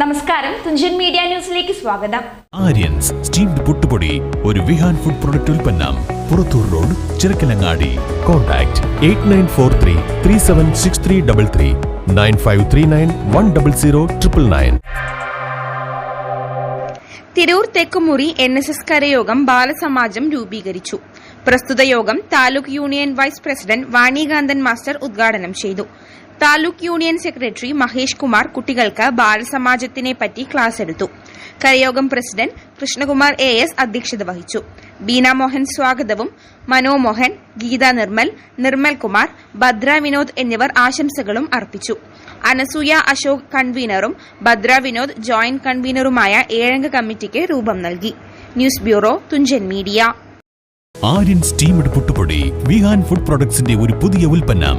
നമസ്കാരം. തുഞ്ചൻ മീഡിയ ന്യൂസിലേക്ക് സ്വാഗതം. ആര്യൻസ് സ്റ്റീംഡ് പുട്ടുപൊടി ഒരു വിഹാൻ ഫുഡ് പ്രൊഡക്റ്റ് ഉൽപ്പന്നം Purathur road Chirakkalangadi. Contact eight nine four three three seven six three double three nine five three nine one double zero triple nine. Tirur Thekkumuri N S S കരയോഗം ബാലസമാജം രൂപീകരിച്ചു. പ്രസ്തുത യോഗം taluk union vice president Vanikanthan master ഉദ്ഘാടനം ചെയ്തു. Taluk union secretary Mahesh Kumar കുട്ടികൾക്ക് ബാലസമാജത്തിനെ പറ്റി class എടുത്തു. കരയോഗം പ്രസിഡന്റ് കൃഷ്ണകുമാർ എ എസ് അധ്യക്ഷത വഹിച്ചു. ബീന മോഹൻ സ്വാഗതവും മനോമോഹൻ ഗീത നിർമ്മൽ നിർമ്മൽ കുമാർ ഭദ്ര വിനോദ് എന്നിവർ ആശംസകളും അർപ്പിച്ചു. അനസൂയ അശോക് കൺവീനറും ഭദ്ര വിനോദ് ജോയിന്റ് കൺവീനറുമായ ഏഴംഗ കമ്മിറ്റിക്ക് രൂപം നൽകി. News bureau Thunchan media. Aryan steamed പുട്ടുപൊടി വിഹാൻ ഫുഡ് പ്രൊഡക്ട്സിന്റെ ഒരു പുതിയ ഉൽപ്പന്നം.